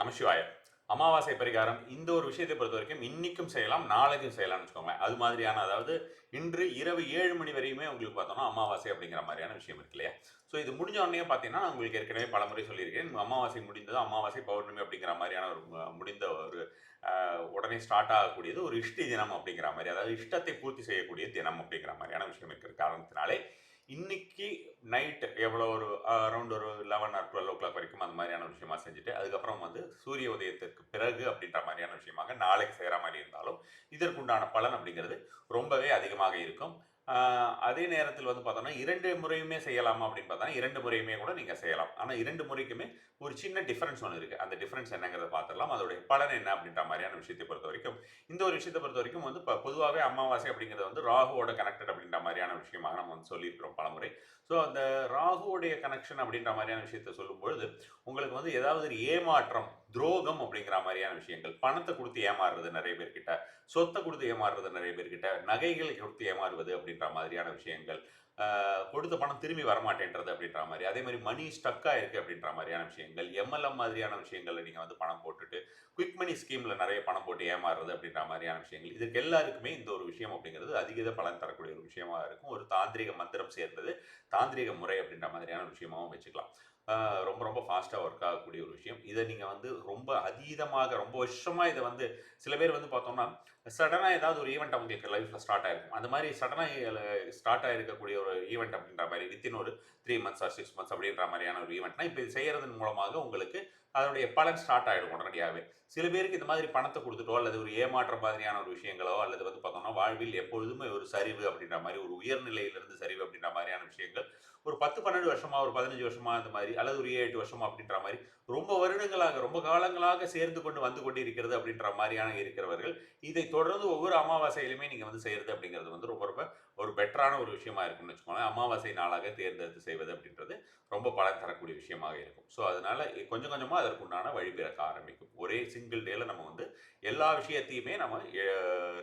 நமசிவாய. அமாவாசை பரிகாரம் இந்த ஒரு விஷயத்தை பொறுத்த வரைக்கும் இன்னைக்கும் செய்யலாம் நாளைக்கும் செய்யலாம்னு வச்சுக்கோங்களேன். அது மாதிரியான அதாவது இன்று இரவு ஏழு மணி வரையுமே உங்களுக்கு பார்த்தோம்னா அமாவாசை அப்படிங்கிற மாதிரியான விஷயம் இருக்கு இல்லையா? ஸோ இது முடிஞ்ச உடனே பார்த்தீங்கன்னா நான் உங்களுக்கு ஏற்கனவே பலமுறை சொல்லியிருக்கேன். அமாவாசை முடிந்ததும் அமாவாசை பௌர்ணமி அப்படிங்கிற மாதிரியான ஒரு முடிந்த ஒரு உடனே ஸ்டார்ட் ஆகக்கூடியது ஒரு இஷ்டி தினம் அப்படிங்கிற மாதிரி அதாவது இஷ்டத்தை பூர்த்தி செய்யக்கூடிய தினம் அப்படிங்கிற மாதிரியான விஷயம் இருக்கிற காரணத்தினாலே இன்னைக்கு நைட்டு எவ்வளோ ஒரு அரௌண்ட் ஒரு eleven or twelve o'clock வரைக்கும் அந்த மாதிரியான விஷயமா செஞ்சுட்டு அதுக்கப்புறம் வந்து சூரிய உதயத்திற்கு பிறகு அப்படின்ற மாதிரியான விஷயமாக நாளைக்கு செய்கிற மாதிரி இருந்தாலும் இதற்குண்டான பலன் அப்படிங்கிறது ரொம்பவே அதிகமாக இருக்கும். அதே நேரத்தில் வந்து பார்த்தோம்னா இரண்டு முறையுமே செய்யலாமா அப்படின்னு பார்த்தா இரண்டு முறையுமே கூட நீங்கள் செய்யலாம். ஆனால் இரண்டு முறைக்குமே ஒரு சின்ன டிஃப்ரென்ஸ் ஒன்று இருக்குது அந்த டிஃப்ரென்ஸ் என்னங்கிறத பார்த்துடலாம். அதோடைய பலன் என்ன அப்படின்ற மாதிரியான விஷயத்தை பொறுத்த வரைக்கும் இந்த ஒரு விஷயத்தை பொறுத்த வரைக்கும் வந்து இப்போ பொதுவாகவே அமாவாசை அப்படிங்கிறது வந்து ராகுவோட கனெக்டட் அப்படின்ற மாதிரியான விஷயமாக நம்ம வந்து சொல்லியிருக்கிறோம் பலமுறை. ஸோ அந்த ராகுவோடைய கனெக்ஷன் அப்படின்ற மாதிரியான விஷயத்தை சொல்லும்பொழுது உங்களுக்கு வந்து ஏதாவது ஒரு ஏமாற்றம் துரோகம் அப்படிங்கிற மாதிரியான விஷயங்கள் பணத்தை கொடுத்து ஏமாறுறது நிறைய பேர்கிட்ட சொத்தை கொடுத்து ஏமாறுறது நிறைய பேர்கிட்ட நகைகளை கொடுத்து ஏமாறுவது அப்படின்ற மாதிரியான விஷயங்கள் கொடுத்த பணம் திரும்பி வரமாட்டேன்றது அப்படின்ற மாதிரி அதே மாதிரி மணி ஸ்டக்காக இருக்குது அப்படின்ற மாதிரியான விஷயங்கள் எம்எல்எம் மாதிரியான விஷயங்களில் நீங்கள் வந்து பணம் போட்டுட்டு குவிக் மணி ஸ்கீமில் நிறைய பணம் போட்டு ஏமாறுறது அப்படின்ற மாதிரியான விஷயங்கள் இதுக்கு எல்லாருக்குமே இந்த ஒரு விஷயம் அப்படிங்கிறது அதிகத பலன் தரக்கூடிய ஒரு விஷயமாக இருக்கும். ஒரு தாந்திரிக மந்திரம் சேர்ந்தது தாந்திரிக முறை அப்படின்ற மாதிரியான விஷயமாகவும் விஷயமாவும் வச்சுக்கலாம். ரொம்ப ரொம்ப ஃபாஸ்ட்டாக ஒர்க் ஆகக்கூடிய ஒரு விஷயம். இதை நீங்கள் வந்து ரொம்ப அதீதமாக ரொம்ப வருஷமாக இதை வந்து சில பேர் வந்து பார்த்தோம்னா சடனாக ஏதாவது ஒரு ஈவெண்ட் அவங்களுக்கு லைஃப்பில் ஸ்டார்ட் ஆகிருக்கும் அந்த மாதிரி சடனாக ஸ்டார்ட் ஆகிருக்கக்கூடிய ஒரு ஈவெண்ட் அப்படின்ற மாதிரி வித்தின் ஒரு three months or six months அப்படின்ற மாதிரியான ஒரு ஈவெண்ட்னா இப்போ இது செய்கிறதன் மூலமாக உங்களுக்கு அதனுடைய பலன் ஸ்டார்ட் ஆகிடும் உடனடியாகவே சில பேருக்கு இந்த மாதிரி பணத்தை கொடுத்துட்டோ அல்லது ஒரு ஏமாற்ற மாதிரியான ஒரு விஷயங்களோ அல்லது வந்து பார்த்தோம்னா வாழ்வில் எப்பொழுதுமே ஒரு சரிவு அப்படின்ற மாதிரி ஒரு உயர்நிலையிலிருந்து சரிவு அப்படின்ற மாதிரியான விஷயங்கள் ஒரு பத்து பன்னெண்டு வருஷமா ஒரு பதினஞ்சு வருஷமா அந்த மாதிரி அல்லது ஒரு ஏழு எட்டு வருஷமா அப்படின்ற மாதிரி ரொம்ப வருடங்களாக ரொம்ப காலங்களாக சேர்ந்து கொண்டு வந்து கொண்டு இருக்கிறது அப்படின்ற மாதிரியான இருக்கிறவர்கள் இதை தொடர்ந்து ஒவ்வொரு அமாவாசையிலுமே நீங்கள் வந்து செய்கிறது அப்படிங்கிறது வந்து ரொம்ப ரொம்ப ஒரு பெட்டரான ஒரு விஷயமா இருக்கும்னு வச்சுக்கோங்களேன். அமாவாசை நாளாக தேர்ந்தெடுத்து செய்வது அப்படின்றது ரொம்ப பலன் தரக்கூடிய விஷயமாக இருக்கும். ஸோ அதனால் கொஞ்சம் கொஞ்சமாக அதற்குண்டான வழிபிறக்க ஆரம்பிக்கும். ஒரே சிங்கிள் டேல நம்ம வந்து எல்லா விஷயத்தையுமே நம்ம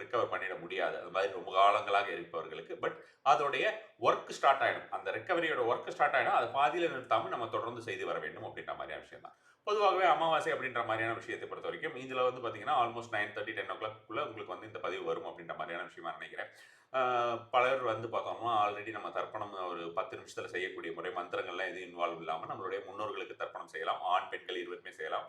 ரிக்கவர் பண்ணிட முடியாது. அது மாதிரி ரொம்ப காலங்களாக இருப்பவர்களுக்கு. பட் அதோடைய ஒர்க் ஸ்டார்ட் ஆகிடும் அந்த ரெக்கவரியோட ஒர்க் ஸ்டார்ட் ஆகிடும் அது பாதியில் நிறுத்தாமல் நம்ம தொடர்ந்து செய்து வர வேண்டும் அப்படின்ற மாதிரியான விஷயம் தான் பொதுவாகவே அமாவாசை அப்படின்ற மாதிரியான விஷயத்தை பொறுத்த வரைக்கும் இதில் வந்து பார்த்தீங்கன்னா ஆல்மோஸ்ட் நைன் தேர்ட்டி டென் ஓ கிளாக்குள்ளே உங்களுக்கு வந்து இந்த பதிவு வரும் அப்படின்ற மாதிரியான விஷயமா நினைக்கிறேன். பலர் வந்து பார்த்தோம்னா ஆல்ரெடி நம்ம தர்ப்பணம் ஒரு பத்து நிமிஷத்தில் செய்யக்கூடிய முறை மந்திரங்கள்லாம் எதுவும் இன்வால்வ் இல்லாமல் நம்மளுடைய முன்னோர்களுக்கு தர்ப்பணம் செய்யலாம் ஆண் பெண்கள் இருவருமே செய்யலாம்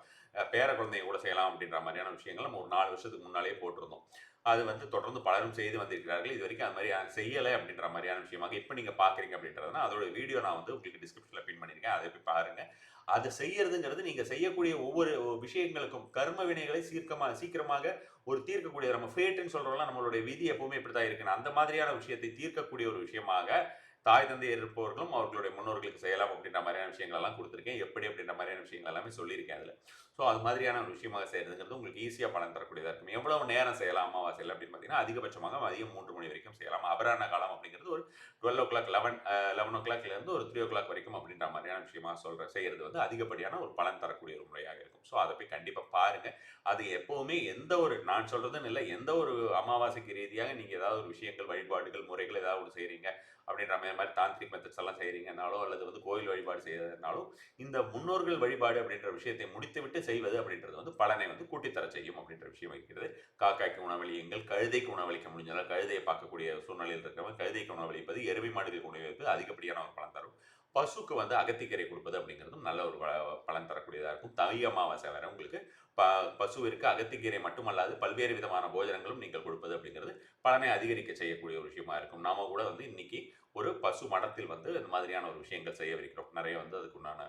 பேர குழந்தைங்க கூட செய்யலாம் அப்படின்ற மாதிரியான விஷயங்கள் நம்ம ஒரு நாலு வருஷத்துக்கு முன்னாலேயே போட்டிருந்தோம். அது வந்து தொடர்ந்து பலரும் செய்து வந்திருக்கிறார்கள். இது வரைக்கும் அது மாதிரி செய்யலை அப்படின்ற மாதிரியான விஷயமாக இப்போ நீங்கள் பார்க்குறீங்க அப்படின்றதுனா அதோட வீடியோ நான் வந்து உங்களுக்கு டிஸ்கிரிப்ஷனில் பின் பண்ணியிருக்கேன். அதை போய் பாருங்கள் அதை செய்யறதுங்கிறது நீங்கள் செய்யக்கூடிய ஒவ்வொரு விஷயங்களுக்கும் கர்ம வினைகளை சீர்க்கமாக சீக்கிரமாக ஒரு தீர்க்கக்கூடிய நம்ம ஃபேட்டுன்னு சொல்கிறோம்ல நம்மளுடைய விதி எப்பவுமே இப்படி தான் இருக்குன்னு அந்த மாதிரியான விஷயத்தை தீர்க்கக்கூடிய ஒரு விஷயமாக தாய் தந்தை இருப்பவர்களும் அவர்களுடைய முன்னோர்களுக்கு செய்யலாம் அப்படின்ற மாதிரியான விஷயங்கள் எல்லாம் கொடுத்துருக்கேன். எப்படி அப்படின்ற மாதிரியான விஷயங்கள் எல்லாமே சொல்லியிருக்கேன் அதில். ஸோ அது மாதிரியான ஒரு விஷயமாக செய்யறதுங்கிறது உங்களுக்கு ஈஸியாக பணம் தரக்கூடியதாக இருக்கும். எவ்வளவு நேரம் செய்யலாம் அமாவாசையில் அப்படின்னு பார்த்தீங்கன்னா அதிகபட்சமாக மதியம் மூன்று மணி வரைக்கும் செய்யலாம். அபராண காலம் அப்படிங்கிறது ஒரு twelve o'clock eleven eleven ஓ கிளாக்லேருந்து ஒரு த்ரீ ஓ கிளாக் வரைக்கும் அப்படின்ற மாதிரியான விஷயமா சொல்கிற செய்கிறது வந்து அதிகப்படியான ஒரு பலன் தரக்கூடிய ஒரு முறை ஸோ அதை போய் கண்டிப்பாக பாருங்கள் அது எப்போவுமே எந்த ஒரு நான் சொல்கிறதுன்னு இல்லை எந்த ஒரு அமாவாசைக்கு ரீதியாக நீங்கள் ஏதாவது ஒரு விஷயங்கள் வழிபாடுகள் முறைகள் ஏதாவது ஒன்று செய்கிறீங்க அப்படின்ற மாதிரி மாதிரி தாந்திரிக் மெத்தட்ஸ் எல்லாம் செய்கிறீங்கனாலோ அல்லது வந்து கோயில் வழிபாடு செய்யறதுனாலும் இந்த முன்னோர்கள் வழிபாடு அப்படின்ற விஷயத்தை முடித்துவிட்டு செய்வது அப்படின்றது வந்து பலனை வந்து கூட்டித்தர செய்யும் அப்படின்ற விஷயம் இருக்கிறது. காக்காய்க்கு உணவளியுங்கள் கழுதைக்கு உணவளிக்க முடிஞ்சாலும் கழுதையை பார்க்கக்கூடிய சூழ்நிலையில் இருக்கிறவங்க கழுதைக்கு உணவளிப்பது எருமை மாடுகளுக்கு உணவளிப்பது அதிகப்படியான ஒரு பலன் தரும். பசுக்கு வந்து அகத்திக்கீரை கொடுப்பது அப்படிங்கிறதும் நல்ல ஒரு ப- பலன் தரக்கூடியதாக இருக்கும். தை அமாவாசை வேறு உங்களுக்கு. ப பசுவிற்கு அகத்திக்கீரை மட்டுமல்லாது பல்வேறு விதமான போஜனங்களும் நீங்கள் கொடுப்பது அப்படிங்கிறது பலனை அதிகரிக்க செய்யக்கூடிய ஒரு விஷயமா இருக்கும். நாம கூட வந்து இன்னைக்கு ஒரு பசு மடத்தில் வந்து இந்த மாதிரியான ஒரு விஷயங்கள் செய்யவிருக்கிறோம் நிறைய வந்து அதுக்குண்டான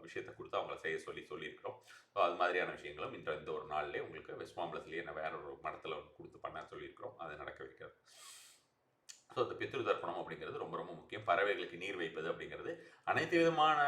விஷயத்தை கொடுத்து அவங்கள செய்ய சொல்லி சொல்லியிருக்கிறோம். ஸோ அது மாதிரியான விஷயங்களும் இந்த இந்த ஒரு நாள்லேயே உங்களுக்கு வெஸ்ட் மாம்பலத்துலேயே நான் வேற ஒரு மடத்தில் கொடுத்து பண்ண சொல்லியிருக்கிறோம். அதை நடக்க வைக்கிறது. ஸோ அந்த பித்ரு தர்ப்பணம் அப்படிங்கிறது ரொம்ப ரொம்ப முக்கியம். பறவைகளுக்கு நீர் வைப்பது அப்படிங்கிறது. அனைத்து விதமான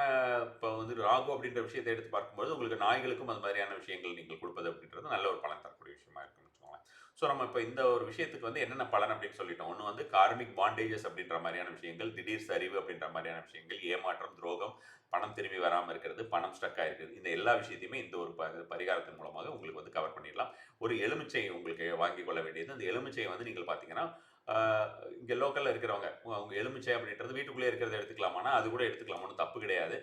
இப்போ வந்து ராகு அப்படின்ற விஷயத்தை எடுத்து பார்க்கும்போது உங்களுக்கு நாய்களுக்கும் அது மாதிரியான விஷயங்கள் நீங்கள் கொடுப்பது அப்படின்றது நல்ல ஒரு பலன் தரக்கூடிய விஷயமா இருக்குன்னு வச்சுக்கோங்களேன். ஸோ நம்ம இப்போ இந்த ஒரு விஷயத்துக்கு வந்து என்னென்ன பலன் அப்படின்னு சொல்லிட்டோம். ஒன்று வந்து கார்மிக் பாண்டேஜஸ் அப்படின்ற மாதிரியான விஷயங்கள் திடீர் சரிவு அப்படின்ற மாதிரியான விஷயங்கள் ஏமாற்றம் துரோகம் பணம் திரும்பி வராமல் இருக்கிறது பணம் ஸ்டக் இருக்குது இந்த எல்லா விஷயத்தையுமே இந்த ஒரு ப பரிகாரத்தின் மூலமாக உங்களுக்கு வந்து கவர் பண்ணிடலாம். ஒரு எலுமிச்சை உங்களுக்கு வாங்கி கொள்ள வேண்டியது. அந்த எலுமிச்சையை வந்து நீங்கள் பார்த்தீங்கன்னா இங்கே லோக்கலில் இருக்கிறவங்க அவங்க எலுமிச்சை அப்படின்றது வீட்டுக்குள்ளே இருக்கிறத எடுத்துக்கலாமானா அது கூட எடுத்துக்கலாம். ஒன்றும் தப்பு கிடையாது.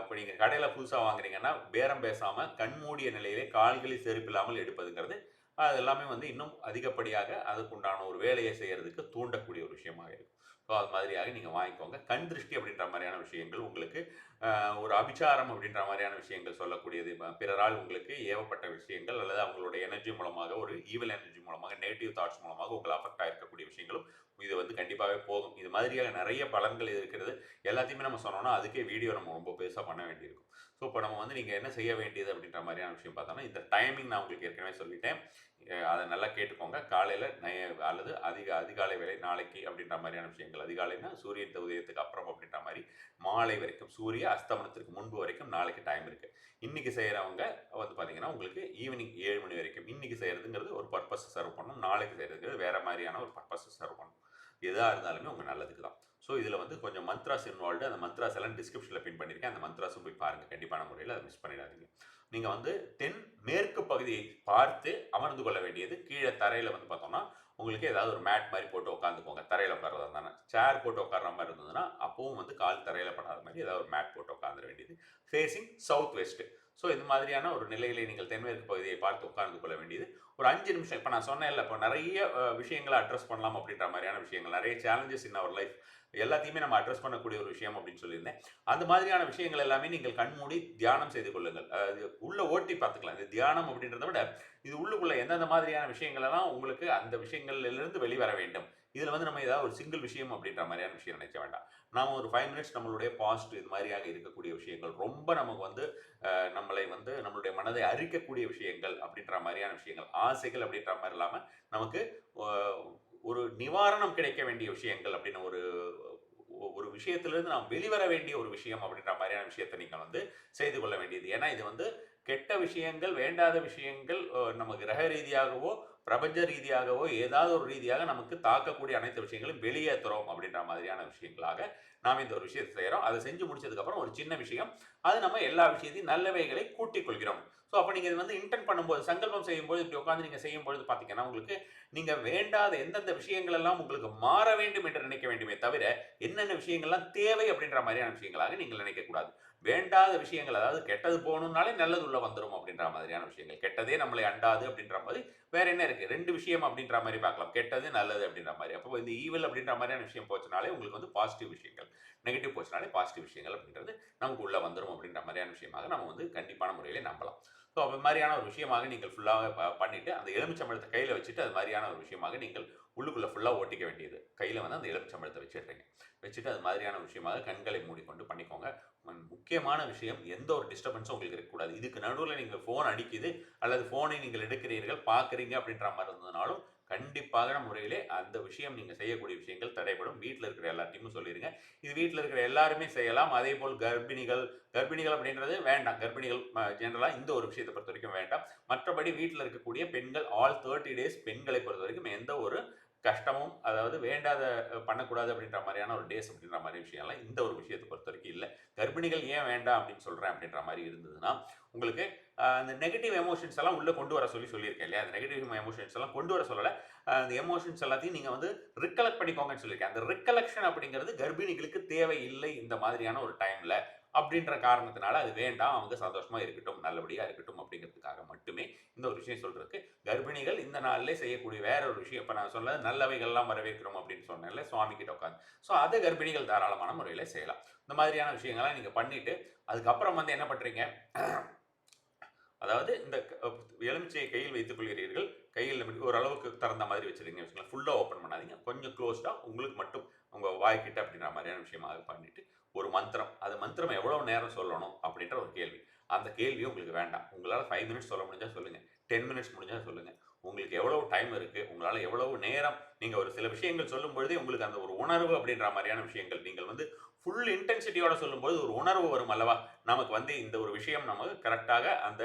இப்போ நீங்கள் கடையில் புதுசாக வாங்குறீங்கன்னா பேரம் பேசாமல் கண்மூடிய நிலையிலே கால்களில் செருப்பில்லாமல் எடுப்பதுங்கிறது அது எல்லாமே வந்து இன்னும் அதிகப்படியாக அதுக்குண்டான ஒரு வேலையை செய்கிறதுக்கு தூண்டக்கூடிய ஒரு விஷயமாக இருக்கும். ஸோ அது மாதிரியாக நீங்கள் வாங்கிக்கோங்க. கண் திருஷ்டி அப்படின்ற மாதிரியான விஷயங்கள் உங்களுக்கு ஒரு அபிச்சாரம் அப்படின்ற மாதிரியான விஷயங்கள் சொல்லக்கூடியது. பிறரால் உங்களுக்கு ஏவப்பட்ட விஷயங்கள் அல்லது அவங்களோட எனர்ஜி மூலமாக ஒரு ஈவல் எனர்ஜி மூலமாக நெகட்டிவ் தாட்ஸ் மூலமாக உங்களை அஃபெக்ட் ஆகிருக்கக்கூடிய விஷயங்களும் இது வந்து கண்டிப்பாகவே போதும் இது மாதிரியாக நிறைய பலன்கள் இருக்கிறது. எல்லாத்தையுமே நம்ம சொன்னோம்னா அதுக்கே வீடியோ நம்ம ரொம்ப பெருசாக பண்ண வேண்டியிருக்கும். ஸோ இப்போ நம்ம வந்து நீங்கள் என்ன செய்ய வேண்டியது அப்படின்ற மாதிரியான விஷயம் பார்த்தோம்னா இந்த டைமிங் நான் உங்களுக்கு ஏற்கனவே சொல்லிட்டேன். அதை நல்லா கேட்டுக்கோங்க. காலையில் நய அல்லது அதிக அதிகாலை வேலை நாளைக்கு அப்படின்ற மாதிரியான விஷயங்கள். அதிகாலைனா சூரியன் உதயத்துக்கு அப்புறம் அப்படின்ற மாதிரி மாலை வரைக்கும் சூரிய அஸ்தமனத்திற்கு முன்பு வரைக்கும் நாளைக்கு டைம் இருக்குது இன்றைக்கி செய்கிறவங்க வந்து பார்த்தீங்கன்னா உங்களுக்கு ஈவினிங் ஏழு மணி வரைக்கும் இன்னைக்கு செய்கிறதுங்கிறது ஒரு பர்பஸ் சர்வ் பண்ணணும். நாளைக்கு செய்கிறதுங்கிறது வேறு மாதிரியான ஒரு பர்பஸை சர்வ் பண்ணணும். எதாக இருந்தாலுமே உங்கள் நல்லதுக்கு தான். ஸோ இதில் வந்து கொஞ்சம் மந்த்ராஸ் இன்வால்வ்டு அந்த மந்த்ராஸ் எல்லாம் டிஸ்கிரிப்ஷனில் பின் பண்ணியிருக்கேன் அந்த மந்த்ராஸும் போய் பாருங்கள் கண்டிப்பான முறையில் அதை மிஸ் பண்ணிடாதீங்க. நீங்கள் வந்து தென் மேற்கு பகுதியை பார்த்து அமர்ந்து கொள்ள வேண்டியது கீழே தரையில் வந்து பார்த்தோம்னா உங்களுக்கு ஏதாவது ஒரு மேட் மாதிரி போட்டு உட்காந்துக்கோங்க தரையில் உட்காரதா இருந்தானே சேர் போட்டு உட்கார்ற மாதிரி இருந்ததுன்னா அப்பவும் வந்து கால் தரையில் படாத மாதிரி ஏதாவது ஒரு மேட் போட்டு உட்காந்துட வேண்டியது. ஃபேஸிங் சவுத் வெஸ்ட் ஸோ இந்த மாதிரியான ஒரு நிலையிலே நீங்கள் தென்மேற்கு பகுதியை பார்த்து உட்கார்ந்து கொள்ள வேண்டியது. ஒரு அஞ்சு நிமிஷம். இப்போ நான் சொன்னேன் இல்லை இப்போ நிறைய விஷயங்களை அட்ரஸ் பண்ணலாம் அப்படின்ற மாதிரியான விஷயங்கள். நிறைய சேலஞ்சஸ் இன் அவர் லைஃப் எல்லாத்தையுமே நம்ம அட்ரஸ் பண்ணக்கூடிய ஒரு விஷயம் அப்படின்னு சொல்லியிருந்தேன். அந்த மாதிரியான விஷயங்கள் எல்லாமே நீங்கள் கண்மூடி தியானம் செய்து கொள்ளுங்கள். அது உள்ளே உள்ள ஓட்டி பார்த்துக்கலாம். இது தியானம் அப்படின்றத விட இது உள்ளுக்குள்ள எந்தெந்த மாதிரியான விஷயங்கள் எல்லாம் உங்களுக்கு அந்த விஷயங்கள்லேருந்து வெளிவர வேண்டும். இதில் வந்து நம்ம ஏதாவது ஒரு சிங்கிள் விஷயம் அப்படின்ற மாதிரியான விஷயம் நினைக்க வேண்டாம். நாம் ஒரு ஃபைவ் மினிட்ஸ் நம்மளுடைய பாஸ்ட் இது மாதிரியாக இருக்கக்கூடிய விஷயங்கள் ரொம்ப நமக்கு வந்து நம்மளை வந்து நம்மளுடைய மனதை அரிக்கக்கூடிய விஷயங்கள் அப்படின்ற மாதிரியான விஷயங்கள் ஆசைகள் அப்படின்ற மாதிரி இல்லாமல் நமக்கு ஒரு நிவாரணம் கிடைக்க வேண்டிய விஷயங்கள் அப்படின்னு ஒரு ஒரு விஷயத்திலிருந்து நாம் வெளிவர வேண்டிய ஒரு விஷயம் அப்படின்ற மாதிரியான விஷயத்தை நீங்கள் வந்து செய்து கொள்ள வேண்டியது. ஏன்னா இது வந்து கெட்ட விஷயங்கள் வேண்டாத விஷயங்கள் நம்ம கிரக ரீதியாகவோ பிரபஞ்ச ரீதியாகவோ ஏதாவது ஒரு ரீதியாக நமக்கு தாக்கக்கூடிய அனைத்து விஷயங்களும் வெளியேற்றுறோம் அப்படின்ற மாதிரியான விஷயங்களாக நாம் இந்த ஒரு விஷயத்தை செய்கிறோம் அதை செஞ்சு முடிச்சதுக்கப்புறம் ஒரு சின்ன விஷயம். அது நம்ம எல்லா விஷயத்தையும் நல்லவைகளை கூட்டிக் கொள்கிறோம். ஸோ அப்போ நீங்கள் இது வந்து இன்டென்ட் பண்ணும்போது சங்கல்பம் செய்யும்போது இப்படி உட்காந்து நீங்கள் செய்யும்பொழுது பார்த்தீங்கன்னா உங்களுக்கு நீங்கள் வேண்டாத எந்தெந்த விஷயங்கள் எல்லாம் உங்களுக்கு மாற வேண்டும் என்று நினைக்க வேண்டுமே தவிர என்னென்ன விஷயங்கள்லாம் தேவை அப்படின்ற மாதிரியான விஷயங்களாக நீங்கள் நினைக்கக்கூடாது வேண்டாத விஷயங்கள் அதாவது கெட்டது போகணும்னாலே நல்லது உள்ள வந்துடும் அப்படின்ற மாதிரியான விஷயங்கள். கெட்டதே நம்மளை அண்டாது அப்படின்ற மாதிரி வேற என்ன இருக்கு? ரெண்டு விஷயம் அப்படின்ற மாதிரி பார்க்கலாம். கெட்டது நல்லது அப்படின்ற மாதிரி. அப்போ இந்த ஈவில் அப்படின்ற மாதிரியான விஷயம் போச்சுனாலே உங்களுக்கு வந்து பாசிட்டிவ் விஷயங்கள் நெகட்டிவ் போச்சுனாலே பாசிட்டிவ் விஷயங்கள் அப்படின்றது நமக்கு உள்ள வந்துடும் அப்படின்ற மாதிரியான விஷயமாக நம்ம வந்து கண்டிப்பான முறையிலே நம்பலாம். ஸோ அது மாதிரியான ஒரு விஷயமாக நீங்கள் ஃபுல்லாக பண்ணிட்டு அந்த எலுமிச்சம்பழத்தை கையில் வச்சுட்டு அது மாதிரியான ஒரு விஷயமாக நீங்கள் உள்ளுக்குள்ளே ஃபுல்லாக ஓட்டிக்க வேண்டியது. கையில் வந்து அந்த எலுமிச்சம்பழத்தை வச்சிடுறீங்க. வச்சுட்டு அது மாதிரியான விஷயமாக கண்களை மூடிக்கொண்டு பண்ணிக்கோங்க. முக்கியமான விஷயம் எந்த ஒரு டிஸ்டர்பன்ஸும் உங்களுக்கு இருக்கக்கூடாது. இதுக்கு நடுவில் நீங்கள் ஃபோன் அடிக்குது அல்லது ஃபோனை நீங்கள் எடுக்கிறீர்கள் பார்க்குறீங்க அப்படின்ற மாதிரி இருந்ததுனாலும் கண்டிப்பாக முறையிலே அந்த விஷயம் நீங்கள் செய்யக்கூடிய விஷயங்கள் தடைபடும். வீட்டில் இருக்கிற எல்லாத்தையும் சொல்லிடுங்க இது வீட்டில் இருக்கிற எல்லாருமே செய்யலாம். அதே போல் கர்ப்பிணிகள் கர்ப்பிணிகள் அப்படின்றது வேண்டாம். கர்ப்பிணிகள் ஜென்ரலாக இந்த ஒரு விஷயத்தை பொறுத்த வரைக்கும் வேண்டாம். மற்றபடி வீட்டில் இருக்கக்கூடிய பெண்கள் ஆல் தேர்ட்டி டேஸ் பெண்களை பொறுத்த வரைக்கும் எந்த ஒரு கஷ்டமும் அதாவது வேண்டாத பண்ணக்கூடாது அப்படின்ற மாதிரியான ஒரு டேஸ் அப்படின்ற மாதிரி விஷயம்லாம் இந்த ஒரு விஷயத்தை பொறுத்த வரைக்கும் இல்லை. கர்ப்பிணிகள் ஏன் வேண்டாம் அப்படின்னு சொல்கிறேன் அப்படின்ற மாதிரி இருந்ததுன்னா உங்களுக்கு அந்த நெகட்டிவ் எமோஷன்ஸ் எல்லாம் உள்ளே கொண்டு வர சொல்லி சொல்லியிருக்கேன் இல்லையா? அந்த நெகட்டிவ் எமோஷன்ஸ் எல்லாம் கொண்டு வர சொல்லலை. அந்த எமோஷன்ஸ் எல்லாத்தையும் நீங்கள் வந்து ரிக்கலெக்ட் பண்ணிக்கோங்கன்னு சொல்லியிருக்கேன். அந்த ரிக்கலெக்ஷன் அப்படிங்கிறது கர்ப்பிணிகளுக்கு தேவையில்லை இந்த மாதிரியான ஒரு டைமில் அப்படின்ற காரணத்தினால அது வேண்டாம் அவங்க சந்தோஷமாக இருக்கட்டும் நல்லபடியாக இருக்கட்டும் அப்படிங்கிறதுக்காக மட்டுமே இந்த ஒரு விஷயம் சொல்கிறதுக்கு கர்ப்பிணிகள் இந்த நாளிலே செய்யக்கூடிய வேற ஒரு விஷயம் இப்போ நான் சொன்னது நல்லவைகள்லாம் வரவேற்கிறோம் அப்படின்னு சொன்னேன்ல சுவாமி கிட்ட உட்காந்து ஸோ அதை கர்ப்பிணிகள் தாராளமான முறையில் செய்யலாம். இந்த மாதிரியான விஷயங்கள்லாம் நீங்கள் பண்ணிட்டு அதுக்கப்புறம் வந்து என்ன பண்ணுறீங்க அதாவது இந்த எலுமிச்சையை கையில் வைத்துக் கொள்கிறீர்கள். கையில் ஓரளவுக்கு திறந்த மாதிரி வச்சுருங்க வச்சுக்கலாம் ஃபுல்லாக ஓப்பன் பண்ணாதீங்க. கொஞ்சம் க்ளோஸ்டாக உங்களுக்கு மட்டும் உங்கள் வாய்க்கிட்ட அப்படின்ற மாதிரியான விஷயமாக பண்ணிவிட்டு ஒரு மந்திரம். அது மந்திரம் எவ்வளோ நேரம் சொல்லணும் அப்படின்ற ஒரு கேள்வி. அந்த கேள்வி உங்களுக்கு வேண்டாம். உங்களால் ஃபைவ் மினிட்ஸ் சொல்ல முடிஞ்சால் சொல்லுங்கள் டென் மினிட்ஸ் முடிஞ்சால் சொல்லுங்கள் உங்களுக்கு எவ்வளோ டைம் இருக்குது உங்களால் எவ்வளவு நேரம்? நீங்கள் ஒரு சில விஷயங்கள் சொல்லும்பொழுதே உங்களுக்கு அந்த ஒரு உணர்வு அப்படின்ற மாதிரியான விஷயங்கள். நீங்கள் வந்து ஃபுல் இன்டென்சிட்டியோட சொல்லும்போது ஒரு உணர்வு வரும் அல்லவா? நமக்கு வந்து இந்த ஒரு விஷயம் நமக்கு கரெக்டாக அந்த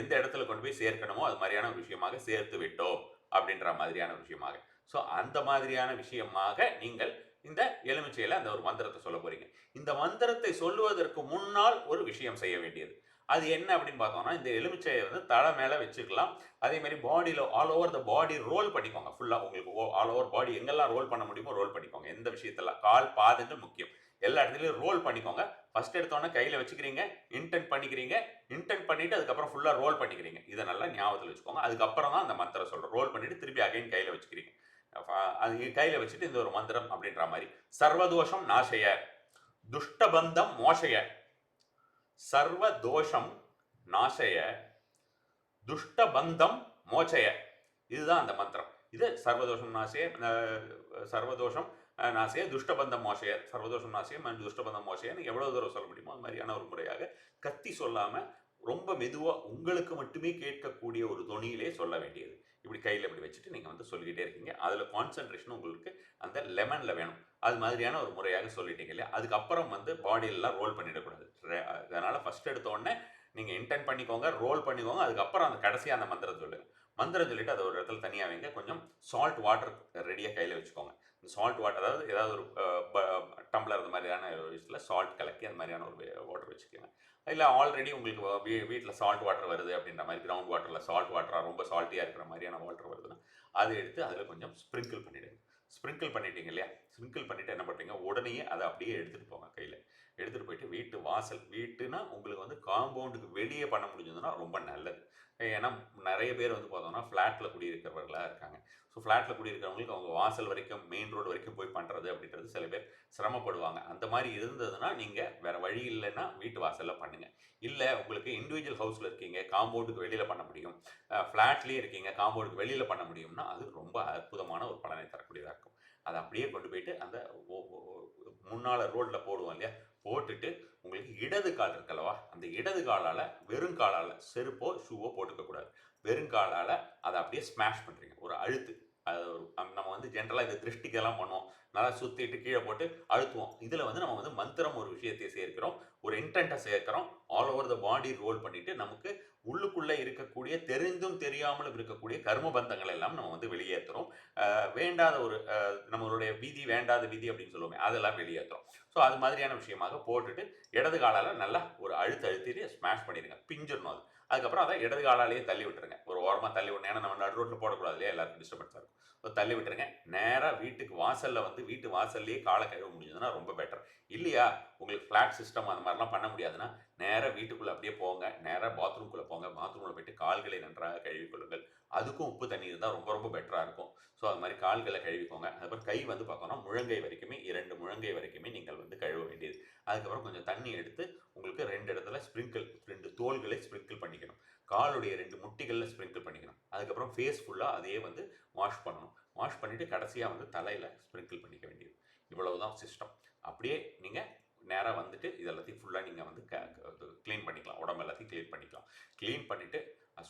எந்த இடத்துல கொண்டு போய் சேர்க்கணுமோ அது மாதிரியான ஒரு விஷயமாக சேர்த்து விட்டோம் அப்படின்ற மாதிரியான விஷயமாக. ஸோ அந்த மாதிரியான விஷயமாக நீங்கள் இந்த எலுமிச்சையில் அந்த ஒரு மந்திரத்தை சொல்ல போறீங்க. இந்த மந்திரத்தை சொல்லுவதற்கு முன்னால் ஒரு விஷயம் செய்ய வேண்டியது. அது என்ன அப்படின்னு பார்த்தோம்னா இந்த எலுமிச்சையை வந்து தலை மேலே வச்சுக்கலாம். அதே மாதிரி பாடியில் all over the body roll பண்ணிக்கோங்க. ஃபுல்லாக உங்களுக்கு ஆல் ஓவர் பாடி எங்கெல்லாம் ரோல் பண்ண முடியுமோ ரோல் பண்ணிக்கோங்க. எந்த விஷயத்தெல்லாம்? கால் பாதுன்னு முக்கியம். எல்லா இடத்துலையும் ரோல் பண்ணிக்கோங்க. ஃபர்ஸ்ட் எடுத்தோன்னே கையில் வச்சுக்கிறீங்க. இன்டென்ட் பண்ணிக்கிறீங்க. இன்டென்ட் பண்ணிட்டு அதுக்கப்புறம் ஃபுல்லாக ரோல் பண்ணிக்கிறீங்க. இதை நல்லா ஞாபகத்தில் வச்சுக்கோங்க. அதுக்கப்புறம் தான் அந்த மந்திரம் சொல்கிறோம் ரோல் பண்ணிவிட்டு திருப்பி அகைன் கையில் வச்சுக்கிறீங்க. அது கையில் வச்சுட்டு இந்த ஒரு மந்திரம் அப்படின்ற மாதிரி. சர்வதோஷம் நாசைய துஷ்டபந்தம் மோசைய. சர்வதோஷம் நாசைய துஷ்டபந்தம் மோச்சய இதுதான் அந்த மந்திரம். இது சர்வதோஷம் நாசைய சர்வதோஷம் நாசைய துஷ்டபந்தம் மோசைய. சர்வதோஷம் நாசையம் துஷ்டபந்தம் மோசையன்னு எவ்வளவு தூரம் சொல்ல முடியுமோ அது மாதிரியான ஒரு முறையாக கத்தி சொல்லாமல் ரொம்ப மெதுவாக உங்களுக்கு மட்டுமே கேட்கக்கூடிய ஒரு தொனியிலே சொல்ல வேண்டியது. இப்படி கையில் இப்படி வச்சுட்டு நீங்கள் வந்து சொல்லிக்கிட்டே இருக்கீங்க. அதில் கான்சென்ட்ரேஷன் உங்களுக்கு அந்த லெமனில் வேணும். அது மாதிரியான ஒரு முறையாக சொல்லிட்டீங்க இல்லையா? அதுக்கப்புறம் வந்து பாடியெல்லாம் ரோல் பண்ணிடக்கூடாது. அதனால் ஃபஸ்ட் எடுத்த உடனே நீங்கள் இன்டென்ட் பண்ணிக்கோங்க ரோல் பண்ணிக்கோங்க. அதுக்கப்புறம் அந்த கடைசியாக அந்த மந்திரத்தை சொல்லுங்கள் மந்திரம் சொல்லிட்டு அதை ஒரு இடத்துல தனியாக வைங்க. கொஞ்சம் சால்ட் வாட்டர் ரெடியாக கையில் வச்சுக்கோங்க. இந்த சால்ட் வாட்டர் அதாவது ஏதாவது ஒரு டம்ளர் அந்த மாதிரியான ஒரு விஷயத்தில் சால்ட் கலக்கி அந்த மாதிரியான ஒரு வாட்டர் வச்சுக்கோங்க. இல்லை ஆல்ரெடி உங்களுக்கு வீ வீட்டில் சால்ட் வாட்டர் வருது அப்படின்ற மாதிரி கிரவுண்ட் வாட்டரில் சால்ட் வாட்டராக ரொம்ப சால்ட்டியாக இருக்கிற மாதிரியான வாட்டர் வருதுன்னா அதை எடுத்து அதில் கொஞ்சம் ஸ்ப்ரிங்கிள் பண்ணிவிடுங்க ஸ்ப்ரிங்கிள் பண்ணிட்டீங்க இல்லையா? ஸ்ப்ரிங்கிள் பண்ணிவிட்டு என்ன பண்ணுறீங்க? உடனே அதை அப்படியே எடுத்துகிட்டு போங்க கையில். எடுத்துகிட்டு போயிட்டு வீட்டு வாசல் வீட்டுனா உங்களுக்கு வந்து காம்பவுண்டுக்கு வெளியே பண்ண முடிஞ்சதுன்னா ரொம்ப நல்லது. ஏன்னா நிறைய பேர் வந்து பார்த்தோம்னா ஃப்ளாட்டில் குடியிருக்கிறவர்களாக இருக்காங்க. ஸோ ஃப்ளாட்டில் குடியிருக்கிறவங்களுக்கு அவங்க வாசல் வரைக்கும் மெயின் ரோடு வரைக்கும் போய் பண்ணுறது அப்படின்றது சில பேர் சிரமப்படுவாங்க. அந்த மாதிரி இருந்ததுன்னா நீங்கள் வேறு வழி இல்லைன்னா வீட்டு வாசலில் பண்ணுங்கள் இல்லை உங்களுக்கு இண்டிவிஜுவல் ஹவுஸில் இருக்கீங்க காம்பவுண்டுக்கு வெளியில் பண்ண முடியும். ஃப்ளாட்லேயே இருக்கீங்க காம்பவுண்டுக்கு வெளியில் பண்ண முடியும்னா அது ரொம்ப அற்புதமான ஒரு பலனை தரக்கூடியதாக இருக்கும். அதை அப்படியே கொண்டு போயிட்டு அந்த முன்னால் ரோட்டில் போடுவோம் இல்லையா? போட்டுட்டு உங்களுக்கு இடது கால் இருக்கல்லவா அந்த இடது காலால் வெறும் காலால் செருப்போ ஷூவோ போட்டுக்க கூடாது. வெறும் காலால் அதை அப்படியே ஸ்மாஷ் பண்ணுறீங்க ஒரு அழுத்து. அது ஒரு நம்ம வந்து ஜென்ரலாக இந்த திருஷ்டிக்கெல்லாம் பண்ணுவோம். நல்லா சுற்றிட்டு கீழே போட்டு அழுத்துவோம். இதில் வந்து நம்ம வந்து மந்திரம் ஒரு விஷயத்தை சேர்க்கிறோம். ஒரு இன்டென்ட்டை சேர்க்கிறோம். All over the body roll பண்ணிவிட்டு நமக்கு இருக்கக்கூடிய தெரிந்தும் தெரியாமலும் இருக்கக்கூடிய கர்ம பந்தங்கள் எல்லாம் நம்ம வந்து வெளியேற்றுறோம் வேண்டாத ஒரு நம்மளுடைய விதி வேண்டாத விதி அப்படின்னு சொல்லுவோமே அதெல்லாம் வெளியேற்றுறோம் ஸோ அது மாதிரியான விஷயமாக போட்டுட்டு இடது காலால் நல்லா ஒரு அழுத்த அழுத்திட்டு ஸ்மாஷ் பண்ணிடுங்க. பிஞ்சிடணும் அது. அதுக்கப்புறம் அதை இடது காலாலேயே தள்ளி விட்டுருங்க. ஒரு ஓரமாக தள்ளி விடணும். ஏன்னா நம்ம நடு ரோட்டில் போடக்கூடாது இல்லையா? எல்லாருக்கும் டிஸ்டர்பன்ஸாக இருக்கும். ஸோ தள்ளி விட்டுருங்க. நேராக வீட்டுக்கு வாசலில் வந்து வீட்டு வாசல்லையே காலை கழுவ முடிஞ்சதுன்னா ரொம்ப பெட்டர் இல்லையா? உங்களுக்கு ஃப்ளாட் சிஸ்டம் அந்த மாதிரிலாம் பண்ண முடியாதுன்னா நேராக வீட்டுக்குள்ளே அப்படியே போங்க. நேராக பாத்ரூம்குள்ளே போயிட்டு கால்களை நன்றாக கழுவிக்கொள்ளுங்கள். அதுக்கும் உப்பு தண்ணி இருந்தால் ரொம்ப ரொம்ப பெட்டராக இருக்கும். ஸோ அது மாதிரி கால்களை கழுவிக்கோங்க. அதுக்கப்புறம் கை வந்து பார்த்தோம்னா முழங்கை வரைக்குமே இரண்டு முழங்கை வரைக்குமே நீங்கள் வந்து கழுவ வேண்டியது. அதுக்கப்புறம் கொஞ்சம் தண்ணி எடுத்து உங்களுக்கு ரெண்டு இடத்துல ஸ்ப்ரிங்கிள் ரெண்டு தோள்களை ஸ்ப்ரிங்கிள் பண்ணிக்கணும். காலுடைய ரெண்டு முட்டிகளில் ஸ்ப்ரிங்கிள் பண்ணிக்கணும். அதுக்கப்புறம் ஃபேஸ் ஃபுல்லாக அதையே வந்து வாஷ் பண்ணணும். வாஷ் பண்ணிவிட்டு கடைசியாக வந்து தலையில் ஸ்ப்ரிங்கிள் பண்ணிக்க வேண்டியது. இவ்வளவு தான் சிஸ்டம் அப்படியே நீங்கள் நேராக வந்துட்டு இது எல்லாத்தையும் ஃபுல்லாக நீங்கள் வந்து க்ளீன் பண்ணிக்கலாம். உடம்பு எல்லாத்தையும் க்ளீன் பண்ணிக்கலாம். க்ளீன் பண்ணிவிட்டு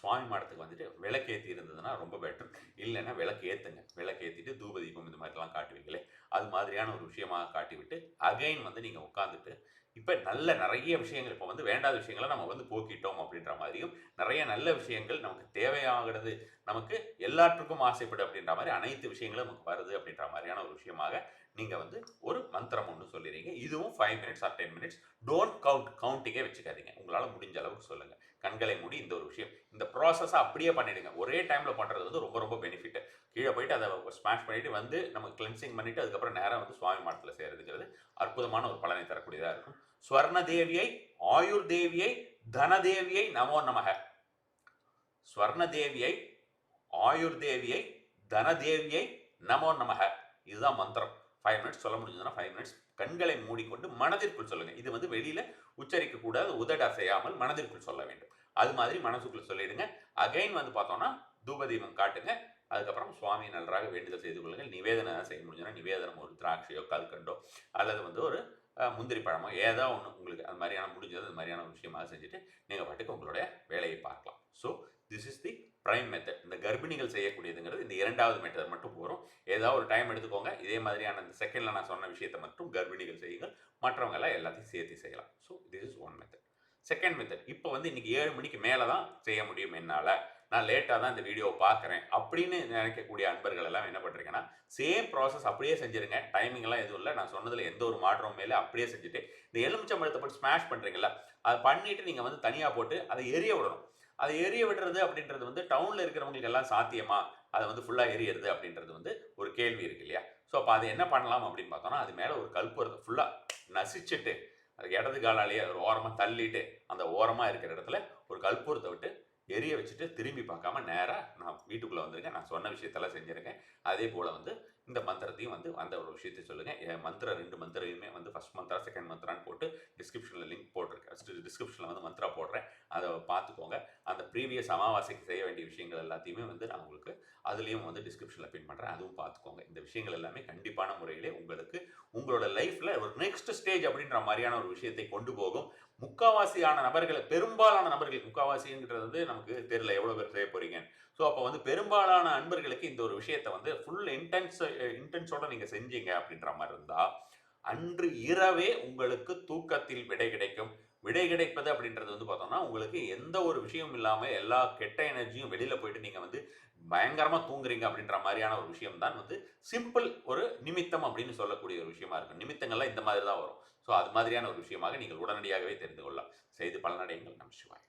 சுவாமி மாடத்துக்கு வந்துட்டு விளக்கேற்றி இருந்ததுன்னா ரொம்ப பெட்டர் இல்லைன்னா விளக்கு ஏற்றுங்க விளக்கு ஏற்றிட்டு தூப தீபம் இந்த மாதிரிலாம் காட்டுவீங்களே அது மாதிரியான ஒரு விஷயமாக காட்டிவிட்டு அகைன் வந்து நீங்கள் உட்காந்துட்டு இப்போ நல்ல நிறைய விஷயங்கள் இப்போ வந்து வேண்டாத விஷயங்களை நம்ம வந்து போக்கிட்டோம் அப்படின்ற மாதிரியும் நிறைய நல்ல விஷயங்கள் நமக்கு தேவையாகிறது நமக்கு எல்லாற்றுக்கும் ஆசைப்படு அப்படின்ற மாதிரி அனைத்து விஷயங்களும் நமக்கு வருது அப்படின்ற மாதிரியான ஒரு விஷயமாக நீங்கள் வந்து ஒரு மந்திரம் ஒன்று சொல்லிடுறீங்க இதுவும் five minutes or ten minutes don't count கவுண்டிங்கே வச்சுக்காதீங்க. உங்களால் முடிஞ்ச அளவுக்கு சொல்லுங்கள் கண்களை மூடி இந்த ஒரு விஷயம். இந்த ப்ராசஸை அப்படியே பண்ணிடுங்க. ஒரே டைமில் பண்ணுறது வந்து ரொம்ப ரொம்ப பெனிஃபிட் கீழே போயிட்டு அதை ஸ்மாஷ் பண்ணிவிட்டு வந்து நம்ம கிளென்சிங் பண்ணிவிட்டு அதுக்கப்புறம் நேராக வந்து சுவாமி மாடத்தில் செய்கிறதுங்கிறது அற்புதமான ஒரு பலனை தரக்கூடியதாக இருக்கும். ஸ்வர்ண தேவியை ஆயுர் தேவியை தனதேவியை நமோ நமக. ஸ்வர்ண தேவியை ஆயுர் தேவியை தனதேவியை நமோ நமக. இதுதான் மந்திரம். ஃபைவ் மினிட்ஸ் சொல்ல முடிஞ்சதுன்னா ஃபைவ் மினிட்ஸ் கண்களை மூடிக்கொண்டு மனதிற்குள் சொல்லுங்கள் இது வந்து வெளியில் உச்சரிக்கக்கூடாது உதட அசையாமல் மனதிற்குள் சொல்ல வேண்டும். அது மாதிரி மனசுக்குள்ள சொல்லிடுங்க. அகைன் வந்து பார்த்தோம்னா தூபதீபம் காட்டுங்க. அதுக்கப்புறம் சுவாமி நன்றாக வேண்டுதல் செய்து கொள்ளுங்கள். நிவேதனம் செய்ய முடிஞ்சதுன்னா நிவேதனம் ஒரு திராட்சையோ கல்கண்டோ அல்லது வந்து ஒரு முந்திரி பழமோ ஏதோ ஒன்று உங்களுக்கு அது மாதிரியான முடிஞ்சது அது மாதிரியான விஷயமாக செஞ்சுட்டு நீங்கள் பாட்டுக்கு உங்களுடைய வேலையை பார்க்கலாம். So this is the prime method இந்த கர்ப்பிணிகள் செய்யக்கூடியதுங்கிறது இந்த இரண்டாவது மெத்தட் மட்டும் போகிறோம் ஏதாவது ஒரு டைம் எடுத்துக்கோங்க. இதே மாதிரியான இந்த செகண்டில் நான் சொன்ன விஷயத்தை மட்டும் கர்ப்பிணிகள் செய்யுங்கள். மற்றவங்க எல்லாம் எல்லாத்தையும் சேர்த்து செய்யலாம். So this is one method second method இப்போ வந்து இன்றைக்கி ஏழு மணிக்கு மேலே தான் செய்ய முடியும் என்னால். நான் லேட்டாக தான் இந்த வீடியோவை பார்க்குறேன் அப்படின்னு நினைக்கக்கூடிய அன்பர்கள் எல்லாம் என்ன பண்ணுறீங்கன்னா சேம் ப்ராசஸ் அப்படியே செஞ்சுருங்க. டைமிங்லாம் எதுவும் இல்லை. நான் சொன்னதில் எந்த ஒரு மாற்றமும் மேலே அப்படியே செஞ்சுட்டு இந்த எலுமிச்சம்பழத்தை போட்டு ஸ்மாஷ் பண்ணுறீங்களா அதை பண்ணிவிட்டு நீங்கள் வந்து தனியாக போட்டு அதை எரிய விடணும். அதை எரிய விடுறது அப்படின்றது வந்து டவுனில் இருக்கிறவங்களுக்கு எல்லாம் சாத்தியமா? அதை வந்து ஃபுல்லாக எரியறது அப்படின்றது வந்து ஒரு கேள்வி இருக்கு இல்லையா? ஸோ அப்போ அது என்ன பண்ணலாம் அப்படின்னு பார்த்தோம்னா அது மேலே ஒரு கல்புரத்தை ஃபுல்லாக நசிச்சுட்டு அது இடது காலாலேயே ஒரு ஓரமாக தள்ளிட்டு அந்த ஓரமாக இருக்கிற இடத்துல ஒரு கல்பூரத்தை விட்டு எரிய வச்சுட்டு திரும்பி பார்க்காம நேராக நான் வீட்டுக்குள்ளே வந்திருக்கேன் நான் சொன்ன விஷயத்தெல்லாம் செஞ்சுருக்கேன். அதே போல் வந்து இந்த மந்திரத்தையும் வந்து அந்த ஒரு விஷயத்தை சொல்லுங்கள் என் மந்திரம் ரெண்டு மந்திரையுமே வந்து ஃபஸ்ட் மந்த்ரா செகண்ட் மந்த்ரான்னு போட்டு டிஸ்கிரிப்ஷனில் லிங்க் போட்டிருக்கேன் டிஸ்கிரிப்ஷனில் வந்து மந்த்ரா போடுறேன். அதை பார்த்துக்கோங்க. அந்த ப்ரீவியஸ் அமாவாசைக்கு செய்ய வேண்டிய விஷயங்கள் எல்லாத்தையுமே வந்து நான் உங்களுக்கு அதுலேயும் வந்து டிஸ்கிரிப்ஷனில் பின் பண்ணுறேன் அதுவும் பார்த்துக்கோங்க இந்த விஷயங்கள் எல்லாமே கண்டிப்பான முறையிலே உங்களுக்கு உங்களோட லைஃப்பில் ஒரு நெக்ஸ்ட் ஸ்டேஜ் அப்படின்ற மாதிரியான ஒரு விஷயத்தை கொண்டு போகும். முக்காவாசியான நபர்களை பெரும்பாலான நபர்கள் முக்காவாசிங்கிறது வந்து நமக்கு தெரியல எவ்வளோ பேர் செய்ய போகிறீங்க ஸோ அப்போ வந்து பெரும்பாலான அன்பர்களுக்கு இந்த ஒரு விஷயத்தை வந்து ஃபுல் இன்டென்ஸ் இன்டென்ஸோட நீங்கள் செஞ்சீங்க அப்படின்ற மாதிரி இருந்தால் அன்று இரவே உங்களுக்கு தூக்கத்தில் விடை கிடைக்கும். விடை கிடைப்பது அப்படின்றது வந்து பார்த்தோம்னா உங்களுக்கு எந்த ஒரு விஷயமும் இல்லாமல் எல்லா கெட்ட எனர்ஜியும் வெளியில் போயிட்டு நீங்கள் வந்து பயங்கரமாக தூங்குறீங்க அப்படின்ற மாதிரியான ஒரு விஷயம் தான் வந்து சிம்பிள் ஒரு நிமித்தம் அப்படின்னு சொல்லக்கூடிய ஒரு விஷயமா இருக்கும். நிமித்தங்கள்லாம் இந்த மாதிரி தான் வரும். ஸோ அது மாதிரியான ஒரு விஷயமாக நீங்கள் உடனடியாகவே தெரிந்து கொள்ளலாம். செய்து பலனடையுங்கள். நம் சிவாய்.